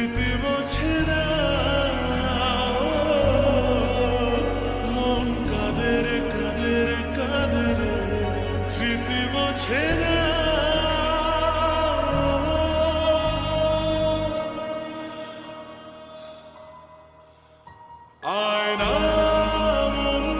প্রীতি বোঝে না। মন কাদের কাদের কাদের স্মৃতি বোঝে না। I know